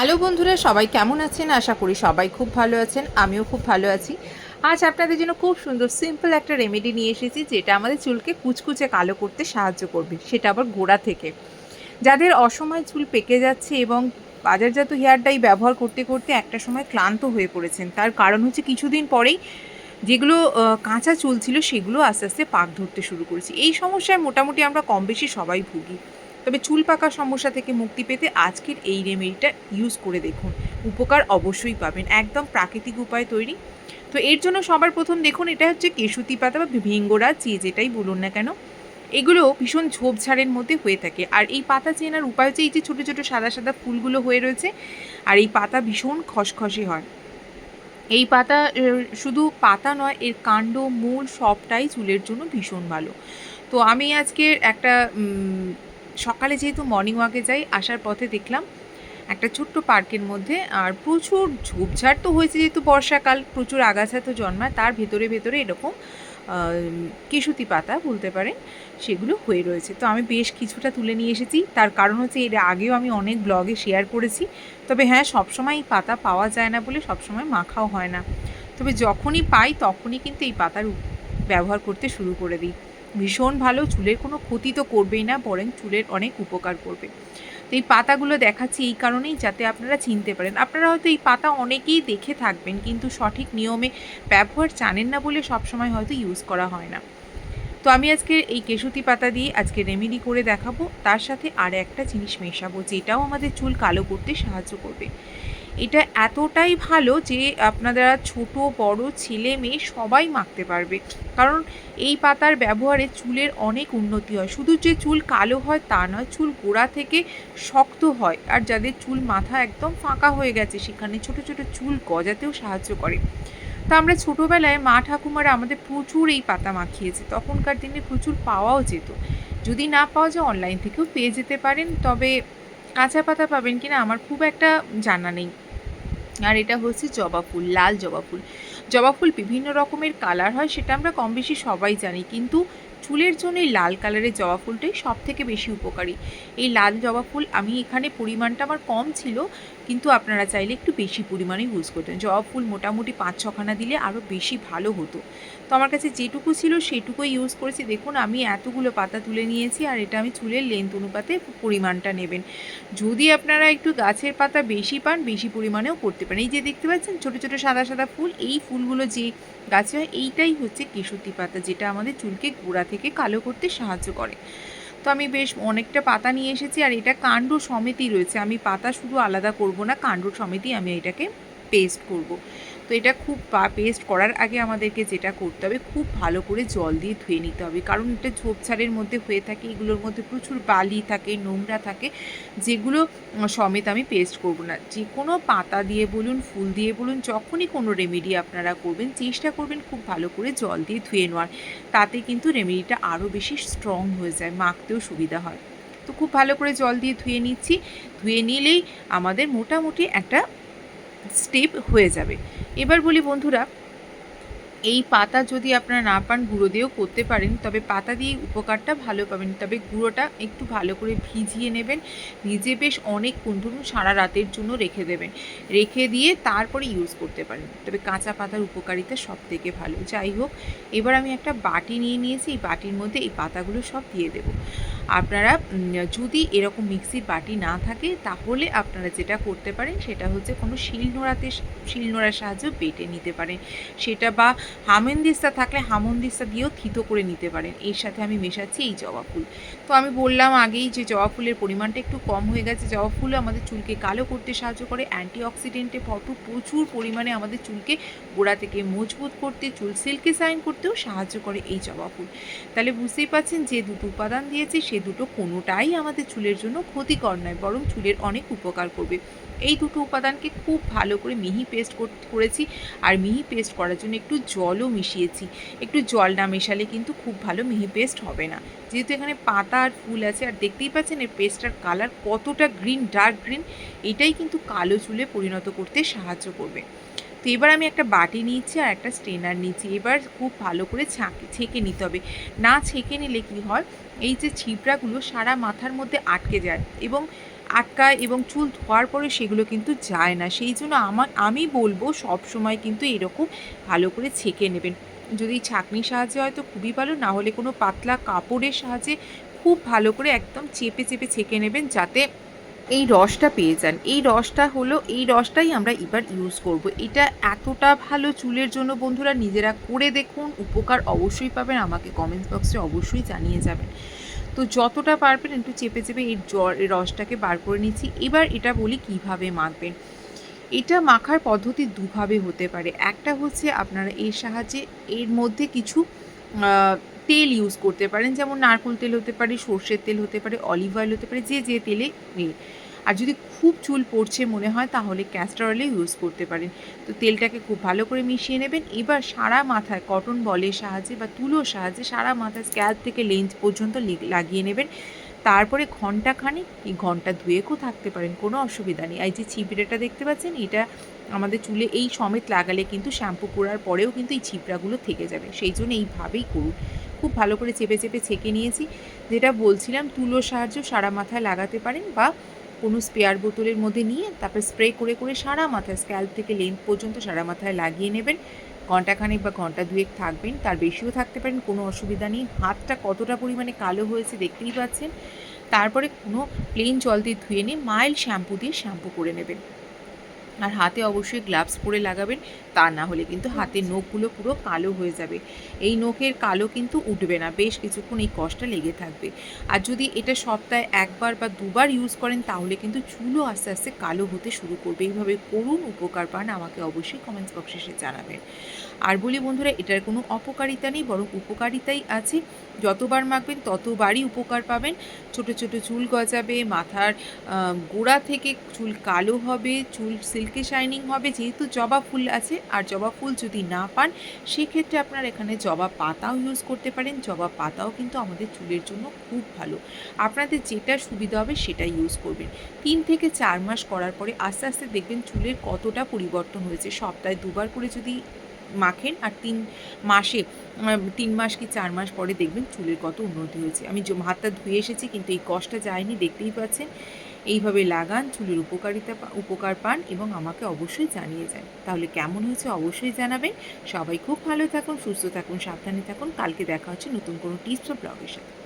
Hello বন্ধুরা, সবাই কেমন আছেন? আশা করি সবাই খুব ভালো আছেন, আমিও খুব ভালো আছি। আজ আপনাদের জন্য খুব সুন্দর সিম্পল একটা রেমেডি নিয়ে এসেছি, যেটা আমাদের চুলকে কুচকুচে কালো করতে সাহায্য করবে, সেটা আবার গোড়া থেকে। যাদের অসময় চুল পেকে যাচ্ছে এবং বাজারজাত হেয়ার ডাই ব্যবহার করতে করতে একটা সময় ক্লান্ত হয়ে পড়েছেন, তার কারণ হচ্ছে কিছুদিন পরেই যেগুলো কাঁচা চুল ছিল, সেগুলো আস্তে আস্তে পাক ধরতে শুরু করেছে। এই সমস্যায় মোটামুটি আমরা কম বেশি সবাই ভুগি। তবে চুল পাকা সমস্যা থেকে মুক্তি পেতে আজকের এই রেমেডিটা ইউজ করে দেখুন। উপকার অবশ্যই পাবেন, একদম প্রাকৃতিক উপায় তৈরি। তো এর জন্য সবার প্রথম দেখুন, এটা হচ্ছে কেশুতি পাতা বা ভিঙ্গোরা যে যেটাই বলুন না কেন। এগুলো ভীষণ ঝোপঝাড়ের মধ্যে হয়ে থাকে। আর এই পাতা চেনার উপায় হচ্ছে এই যে ছোটো ছোটো সাদা সাদা ফুলগুলো হয়ে রয়েছে, আর এই পাতা ভীষণ খসখসে হয়। এই পাতা শুধু পাতা নয়, এর কাণ্ড, মূল সবটাই চুলের জন্য ভীষণ ভালো। তো আমি আজকে একটা সকালে যেহেতু মর্নিং ওয়াকে যাই, আসার পথে দেখলাম একটা ছোট্ট পার্কের মধ্যে, আর প্রচুর ঝোপঝাড় তো হয়েছে যেহেতু বর্ষাকাল, প্রচুর আগাছা তো জন্মায়, তার ভেতরে ভেতরে এরকম কেশুতি পাতা বলতে পারেন, সেগুলো হয়ে রয়েছে। তো আমি বেশ কিছুটা তুলে নিয়ে এসেছি, তার কারণ হচ্ছে এর আগেও আমি অনেক ব্লগে শেয়ার করেছি। তবে হ্যাঁ সবসময় এই পাতা পাওয়া যায় না বলে সবসময় মাখাও হয় না। তবে যখনই পাই তখনই কিন্তু এই পাতার ব্যবহার করতে শুরু করে দিই। ভীষণ ভালো, চুলের কোনো ক্ষতি তো করবেই না, বরং চুলের অনেক উপকার করবে। তো এই পাতাগুলো দেখাচ্ছি এই কারণেই যাতে আপনারা চিনতে পারেন। আপনারা হয়তো এই পাতা অনেকেই দেখে থাকবেন, কিন্তু সঠিক নিয়মে ব্যবহার জানেন না বলে সবসময় হয়তো ইউজ করা হয় না। তো আমি আজকে এই কেশুতি পাতা দিয়ে আজকে রেমেডি করে দেখাবো। তার সাথে আর একটা জিনিস মেশাবো, যেটাও আমাদের চুল কালো করতে সাহায্য করবে। এটা এতটাই ভালো যে আপনারা ছোট, বড়, ছেলে, মেয়ে সবাই মাখতে পারবে। কারণ এই পাতার ব্যবহারে চুলের অনেক উন্নতি হয়। শুধু যে চুল কালো হয় তা নয়, চুল গোড়া থেকে শক্ত হয়। আর যাদের চুল মাথা একদম ফাঁকা হয়ে গেছে, সেখানে ছোট ছোট চুল গজাতেও সাহায্য করে। তো আমরা ছোটোবেলায় মা ঠাকুমারা আমাদের প্রচুর এই পাতা মাখিয়েছে। তখনকার দিনে প্রচুর পাওয়াও যেত। যদি না পাওয়া যায় অনলাইন থেকেও পেয়ে যেতে পারেন। তবে কাঁচা পাতা পাবেন কিনা আমার খুব একটা জানা নেই। আর এটা হচ্ছে জবা ফুল, লাল জবা ফুল। জবা ফুল বিভিন্ন রকমের কালার হয়, সেটা আমরা কম বেশি সবাই জানি। কিন্তু চুলের জন্য এই লাল কালারের জবা ফুলটাই সব থেকে বেশি উপকারী। এই লাল জবা ফুল, আমি এখানে পরিমাণটা আমার কম ছিল, কিন্তু আপনারা চাইলে একটু বেশি পরিমাণে ইউজ করতেন। জবা ফুল মোটামুটি পাঁচ ছখানা দিলে আরও বেশি ভালো হতো। তো আমার কাছে যেটুকু ছিল সেটুকুই ইউজ করেছি। দেখুন, আমি এতগুলো পাতা তুলে নিয়েছি আর এটা আমি চুলের লেন্থ অনুপাতে পরিমাণটা নেবেন। যদি আপনারা একটু গাছের পাতা বেশি পান, বেশি পরিমাণেও করতে পারেন। এই যে দেখতে পাচ্ছেন, ছোটো ছোটো, সাদা সাদা ফুল, এই ফুলগুলো যে গাছে হয়, এইটাই হচ্ছে কেশুতি পাতা, যেটা আমাদের চুলকে গোড়া থেকে কালো করতে সাহায্য করে। তো আমি বেশ অনেকটা পাতা নিয়ে এসেছি আর এটা কাণ্ড সমেতই রয়েছে। আমি পাতা শুধু আলাদা করব না, কাণ্ড সমেতই আমি এটাকে পেস্ট করব। তো এটা খুব পেস্ট করার আগে আমাদেরকে যেটা করতে হবে, খুব ভালো করে জল দিয়ে ধুয়ে নিতে হবে। কারণ এটা ঝোপঝাড়ের মধ্যে হয়ে থাকে, এগুলোর মধ্যে প্রচুর বালি থাকে, নোংরা থাকে, যেগুলো সমেত আমি পেস্ট করব না। যে কোনো পাতা দিয়ে বলুন, ফুল দিয়ে বলুন, যখনই কোনো রেমেডি আপনারা করবেন, চেষ্টা করবেন খুব ভালো করে জল দিয়ে ধুয়ে নেওয়ার। তাতে কিন্তু রেমেডিটা আরও বেশি স্ট্রং হয়ে যায়, মাখতেও সুবিধা হয়। তো খুব ভালো করে জল দিয়ে ধুয়ে নিচ্ছি। ধুয়ে নিলেই আমাদের মোটামুটি একটা স্টেপ হয়ে যাবে। এবার বলি বন্ধুরা এই পাতা যদি আপনারা না পান, গুঁড়ো দিয়েও করতে পারেন, তবে পাতা দিয়ে উপকারটা ভালো পাবেন। তবে গুঁড়োটা একটু ভালো করে ভিজিয়ে নেবেন। ভিজে বেশ অনেকক্ষণ ধরুন সারা রাতের জন্য রেখে দেবেন। রেখে দিয়ে তারপরে ইউজ করতে পারেন। তবে কাঁচা পাতার উপকারিতা সব থেকে ভালো। যাই হোক, এবার আমি একটা বাটি নিয়ে নিয়েছি। এই বাটির মধ্যে এই পাতাগুলো সব দিয়ে দেবো। আপনারা যদি এরকম মিক্সির বাটি না থাকে, তাহলে আপনারা যেটা করতে পারেন, সেটা হচ্ছে কোনো শিলনোড়াতে, শিলনোড়ার সাহায্যে বেটে নিতে পারেন। সেটা বা হামেনদিস্তা থাকলে হামনদিস্তা দিয়েও থিতো করে নিতে পারেন। এর সাথে আমি মেশাচ্ছি এই জবা ফুল। তো আমি বললাম আগেই যে জবা ফুলের পরিমাণটা একটু কম হয়ে গেছে। জবা ফুল আমাদের চুলকে কালো করতে সাহায্য করে অ্যান্টি অক্সিডেন্টে ভরপুর প্রচুর পরিমাণে আমাদের চুলকে গোড়া থেকে মজবুত করতে, চুল সিল্কি সাইন করতেও সাহায্য করে এই জবা ফুল। তাহলে বুঝতেই পাচ্ছেন যে দুটো উপাদান দিয়েছি, সে দুটো কোনোটাই আমাদের চুলের জন্য ক্ষতিকর নয়, বরং চুলের অনেক উপকার করবে। এই দুটো উপাদানকে খুব ভালো করে মিহি পেস্ট করেছি। আর মিহি পেস্ট করার জন্য একটু জলও মিশিয়েছি। একটু জল না মেশালে কিন্তু খুব ভালো মিহি পেস্ট হবে না। যেহেতু এখানে পাতা আর ফুল আছে, আর দেখতেই পাচ্ছেন এর পেস্টটার কালার কতটা গ্রিন, ডার্ক গ্রিন, এটাই কিন্তু কালো চুলে পরিণত করতে সাহায্য করবে। তো এবার আমি একটা বাটি নিয়েছি আর একটা স্ট্রেনার নিয়েছি। এবার খুব ভালো করে ছাঁকে, ছেঁকে নিতে হবে। না ছেঁকে নিলে কি হয়, এই যে ছিবড়াগুলো সারা মাথার মধ্যে আটকে যায় এবং আটকায় এবং চুল ধোয়ার পরে সেগুলো কিন্তু যায় না। সেই জন্য আমার, আমি বলব সব সময় কিন্তু এরকম ভালো করে ছেঁকে নেবেন। যদি ছাঁকনির সাহায্যে হয় তো খুবই ভালো, না হলে কোনো পাতলা কাপড়ের সাহায্যে খুব ভালো করে একদম চেপে চেপে ছেঁকে নেবেন যাতে এই রসটা পেয়ে যান। এই রসটা হলো, এই রসটাই আমরা এবার ইউজ করব। এটা এতটা ভালো চুলের জন্য বন্ধুরা, নিজেরা করে দেখুন। উপকার অবশ্যই পাবেন। আমাকে কমেন্ট বক্সে অবশ্যই জানিয়ে যাবেন। তো যতটা পারবেন একটু চেপে চেপে এর এই রসটাকে বার করে নিচ্ছি। এবার এটা বলি কীভাবে মাখবেন। এটা মাখার পদ্ধতি দুভাবে হতে পারে। একটা হচ্ছে আপনারা এর সাহায্যে এর মধ্যে কিছু তেল ইউজ করতে পারেন। যেমন নারকোল তেল হতে পারে, সর্ষের তেল হতে পারে অলিভ অয়েল হতে পারে, যে যে তেলে আর যদি খুব চুল পড়ছে মনে হয়, তাহলে ক্যাস্টার অয়েলে ইউজ করতে পারেন। তো তেলটাকে খুব ভালো করে মিশিয়ে নেবেন। এবার সারা মাথায় কটন বলের সাহায্যে বা তুলোর সাহায্যে সারা মাথায় স্ক্যাল্প থেকে লেন্স পর্যন্ত লাগিয়ে নেবেন। তারপরে ঘন্টাখানেক এই ঘণ্টা ধুয়েও থাকতে পারেন, কোনো অসুবিধা নেই। এই যে ছিপড়েটা দেখতে পাচ্ছেন, এটা আমাদের চুলে এই সমেত লাগালে কিন্তু শ্যাম্পু করার পরেও কিন্তু এই ছিপড়াগুলো থেকে যাবে। সেই জন্য এইভাবেই করুন। খুব ভালো করে চেপে চেপে ছেঁকে নিয়েছি। যেটা বলছিলাম, তুলোর সাহায্য সারা মাথায় লাগাতে পারেন বা কোনো স্পেয়ার বোতলের মধ্যে নিয়ে তারপর স্প্রে করে করে সারা মাথায় স্ক্যাল্প থেকে লেন্থ পর্যন্ত সারা মাথায় লাগিয়ে নেবেন। ঘন্টাখানেক বা ঘণ্টা দুয়েক থাকবেন, তার বেশিও থাকতে পারেন, কোনো অসুবিধা নেই। হাতটা কতটা পরিমাণে কালো হয়েছে দেখতেই পাচ্ছেন। তারপরে কোনো প্লেন জল দিয়ে ধুয়ে নিয়ে মাইল্ড শ্যাম্পু দিয়ে শ্যাম্পু করে নেবেন। আর হাতে অবশ্যই গ্লাভস পরে লাগাবেন। তা না হলে কিন্তু হাতের নখগুলো পুরো কালো হয়ে যাবে। এই নখের কালো কিন্তু উঠবে না, বেশ কিছুক্ষণ এই কষ্টটা লেগে থাকবে। আর যদি এটা সপ্তাহে একবার বা দুবার ইউজ করেন, তাহলে কিন্তু চুলও আস্তে আস্তে কালো হতে শুরু করবে। এইভাবে করুন উপকার পান আমাকে অবশ্যই কমেন্টস বক্সে এসে জানাবেন। আর বলি বন্ধুরা, এটার কোনো অপকারিতা নেই, বরং উপকারিতাই আছে। যতবার মাখবেন, ততবারই উপকার পাবেন। ছোট ছোট চুল গজাবে, মাথার গোড়া থেকে চুল কালো হবে, চুল সিল্কি শাইনিং হবে, যেহেতু জবা ফুল আছে আর জবা ফুল যদি না পান, সেক্ষেত্রে আপনারা এখানে জবা পাতাও ইউজ করতে পারেন। জবা পাতাও কিন্তু আমাদের চুলের জন্য খুব ভালো। আপনাদের যেটা সুবিধা হবে সেটা ইউজ করবেন। তিন থেকে চার মাস করার পরে আস্তে আস্তে দেখবেন চুলের কতটা পরিবর্তন হয়েছে। সপ্তাহে দুবার করে যদি মাখেন আর তিন মাসে তিন মাস কি চার মাস পরে দেখবেন চুলের কত উন্নতি হয়েছে। আমি হাতটা ধুয়ে এসেছি কিন্তু এই কষ্টটা যায়নি, দেখতেই পাচ্ছেন। এইভাবে লাগান, চুলের উপকারিতা উপকার পান এবং আমাকে অবশ্যই জানিয়ে যান। তাহলে কেমন হয়েছে অবশ্যই জানাবেন। সবাই খুব ভালো থাকুন, সুস্থ থাকুন, সাবধানে থাকুন। কালকে দেখা হচ্ছে নতুন কোনো টিপস বা ব্লগের সাথে।